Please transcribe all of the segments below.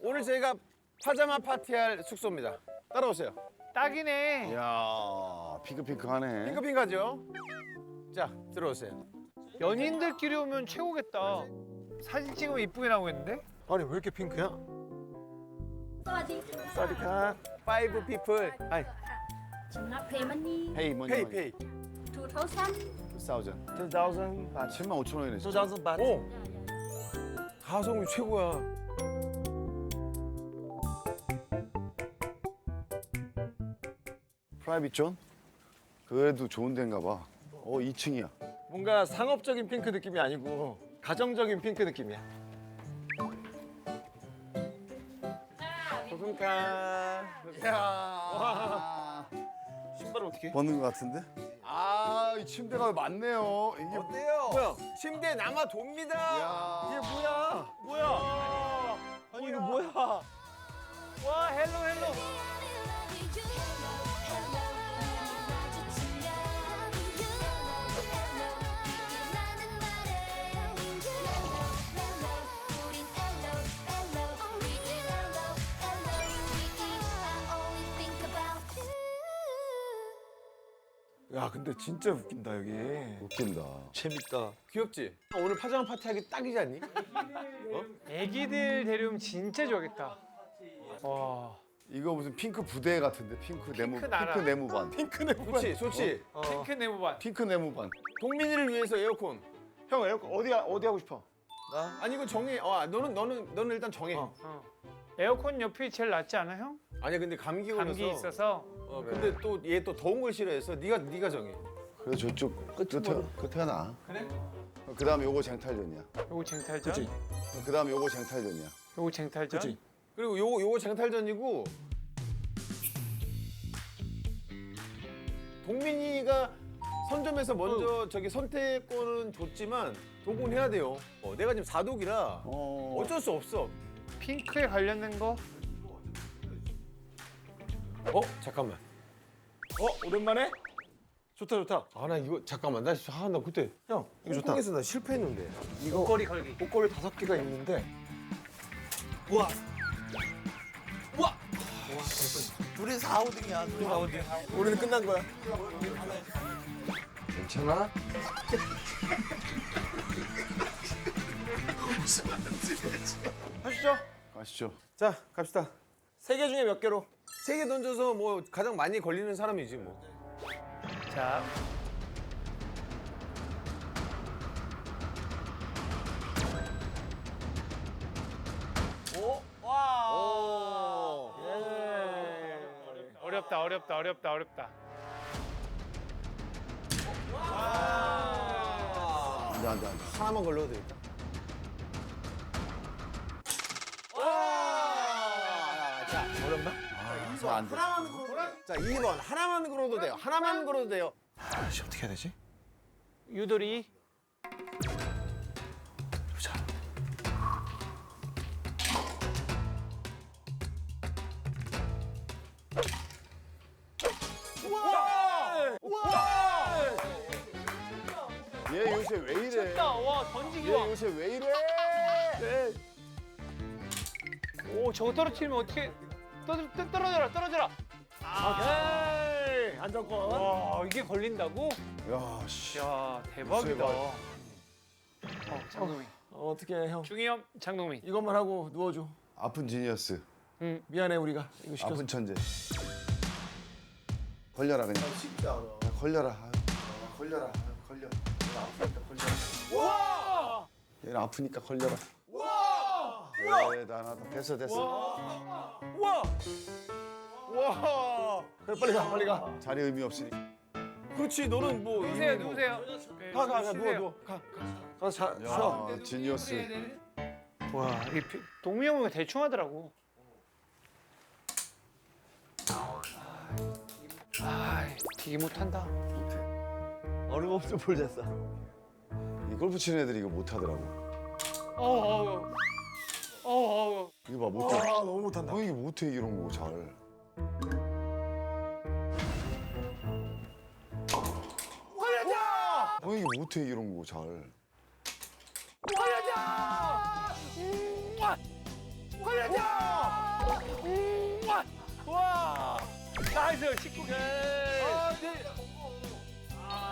오늘 저희가 파자마 파티할 숙소입니다. 따라오세요. 딱이네. 이야 핑크핑크하네. 핑크핑크하죠? 자, 들어오세요. 연인들끼리 오면 최고겠다. 사진 찍으면 이쁘게 나오겠는데? 아니 왜 이렇게 핑크야? 사디카 파이브 피플 아이 정말 페이머니 페이 페이 2000 2000 2,000만 5천 원이네 2000 바. 오 가성비 최고야. 프라이빗 존? 그래도 좋은 데인가 봐. 어 2층이야. 뭔가 상업적인 핑크 느낌이 아니고 가정적인 핑크 느낌이야. 고맙습니다. 이야. 신발 어떻게? 벗는 것 같은데? 아, 이 침대가 많네요. 이게 어때요? 뭐야? 침대 남아 돕니다. 야. 이게 뭐야? 뭐야? 아니 이거 뭐야? 와 헬로 헬로. 야 근데 진짜 웃긴다 여기 웃긴다. 재밌다 귀엽지? 오늘 파자마 파티 하기 딱이지 않니? 애기들 데려오면 진짜 좋아하겠다. 와. 이거 무슨 핑크 부대 같은데 핑크 네모 핑크 나라. 핑크 네모반. 핑크 네모반. 좋지, 좋지. 핑크 네모반. 핑크 네모반. 동민이를 위해서 에어컨. 형 에어컨 어디 어디 하고 싶어? 아니 이거 정해. 어, 너는 너는 너는 일단 정해. 어. 에어컨 옆이 제일 낫지 않아 형? 아니 근데 감기 걸려서. 감기 있어서. 어, 근데 또 얘 또 더운 걸 싫어해서 네가 네가 정해. 그래 저쪽 끝에 끝에가 나. 그래? 그 다음에 요거 쟁탈전이야. 요거 쟁탈전. 그치 그 다음에 요거 쟁탈전이야. 요거 쟁탈전. 그치 그리고 요거 요거 쟁탈전이고 동민이가 선점에서 먼저 저기 선택권은 줬지만 도gun 해야 돼요. 어, 내가 지금 사독이라 어. 어쩔 수 없어. 핑크에 관련된 거. 어 잠깐만. 어 오랜만에 좋다 좋다 아 나 이거 잠깐만 나 아, 나 그때 형 이거 좋다 홍콩에서 나 실패했는데. 이거 목걸이 걸기. 목걸이 다섯 개가 있는데 둘이 4, 5등이야. 둘이 4, 5등. 우리는 끝난 거야 괜찮아? 하시죠 가시죠. 자 갑시다 세 개 중에 몇 개로 세 개 던져서 뭐 가장 많이 걸리는 사람이지 뭐. 자. 오. 어렵다 어렵다 어렵다 어렵다. 안돼 안돼 안돼. 하나만 걸려도 되겠다. 아, 안 돼. 자, 2번. 하나만 걸어도 돼요. 하나만 걸어도 돼요. 아씨 어떻게 해야 되지 유돌이. 얘 요새 왜 이래? 됐다. 와 던지기 얘 와. 요새 왜 이래? 오 저거 떨어뜨리면 어떻게? 떨어 떨- 떨어져라 떨어져라. 오케이 안정권 와 이게 걸린다고? 야 씨. 야 대박이다. 어 장동민. 어, 어떻게 해 형 중이염 장동민. 이것만 하고 누워줘 아픈 지니어스. 응. 미안해 우리가 이거 시켜서 아픈 천재. 걸려라 그냥. 쉽지 않아. 걸려라. 아유, 걸려라. 아유, 걸려. 얘는 아프니까 걸려라. 와! 얘는 아프니까 걸려라. 와! 네, 됐어 됐어. 우와! 와! 그래 빨리 가 빨리 가 자리 의미 없으니. 그렇지, 너는 뭐. 누우세요 뭐- 누우세요. 네, 가가 가 누워 쉬세요. 누워 가 가서 자 쉬어 야 지니어스. 와, 이 피- 동미 형은 대충 하더라고. 아, 되게 못한다. 어림없어 볼 잤어. 이 골프 치는 애들이 이거 못 하더라고. 어우 어우 어우 어우 이거 봐, 못아 해. 너무 못한다. 너 이게 못해 이런 거 잘. 너 이게 못해 이런 거 잘. 와 나이스 19개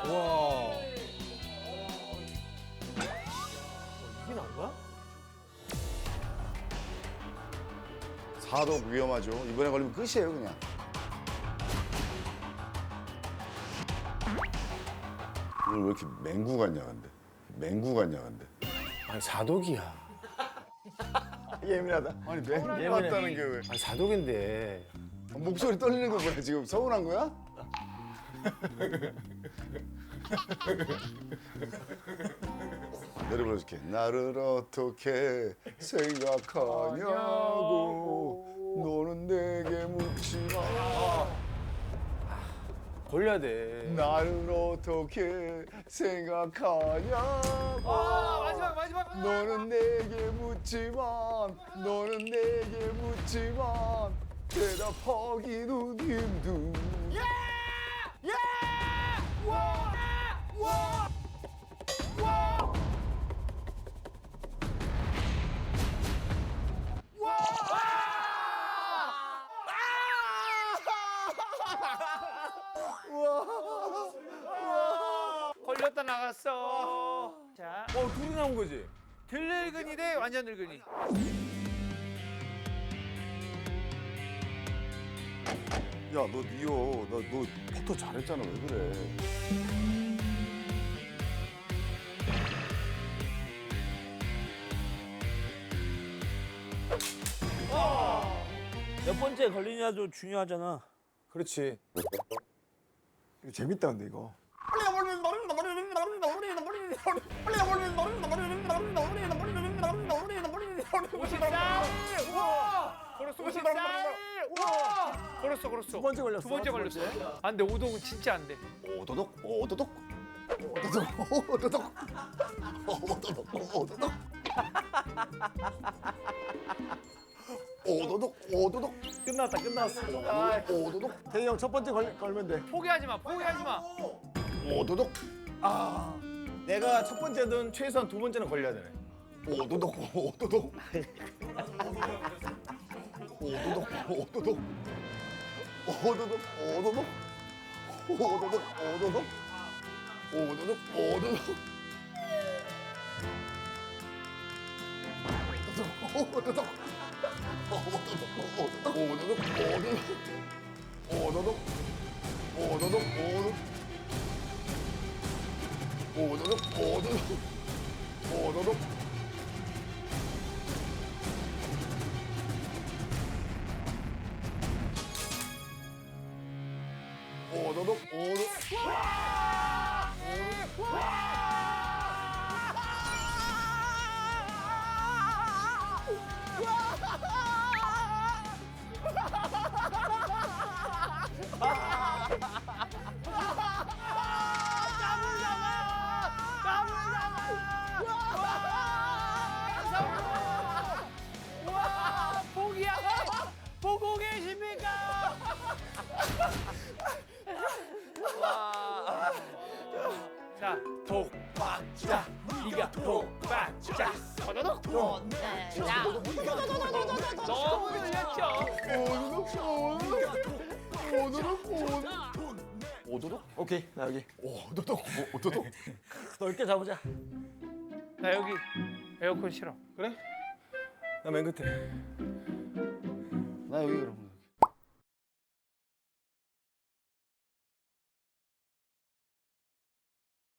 와. 사독 위험하죠. 이번에 걸리면 끝이에요 그냥. 오늘 왜 이렇게 맹구 같냐 근데. 맹구 같냐 근데. 아니 사독이야. 예민하다. 아니 맹구 같다는 게 왜? 아니 사독인데. 목소리 떨리는 거 뭐야 지금 서운한 거야? 내려 불러줄게 나를 어떻게 생각하냐고 너는 내게 묻지 마. 걸려야 돼. 나를 어떻게 생각하냐고. 와 마지막 마지막 너는 내게 묻지만 너는 내게 묻지만 대답하기는 힘든 걸렸다 나갔어 자 어 둘이 나온 거지. 들늙은이 대 완전 늙은이 야 너 니어 너너 퍼터 잘했잖아 왜 그래 몇 번째 걸리냐도 중요하잖아. 그렇지. 이거 재밌다 근데 이거. 우와 걸었어 54 우와 걸었어 걸었어 두 번째 걸렸어. 두 번째 두 걸렸어 번째. 안 돼 오독은 진짜 안 돼 오도독 오도독 오도독 오도독 오도독 오도독 오도독 오도독 끝났다 끝났어. 오도독 태희 형 첫 번째 걸, 걸면 돼. 포기하지 마 포기하지 마 오도독 내가 첫 번째든 최소한 두 번째는 걸려야 되네. 오도독 오도독. 오도독 오도독. 오도독 오도독. 오도독 오도독. 오도독 오도독. 오도독 오도독. 오도독 오도독. 오도독 오도독. 오도독 오도독 오도독 오도독 오도독 와 오도독 오케이 나 여기. 오도독 오도독 넓게 잡으자. 나 여기 에어컨 싫어 그래? 나 맨 끝에. 나 여기 그럼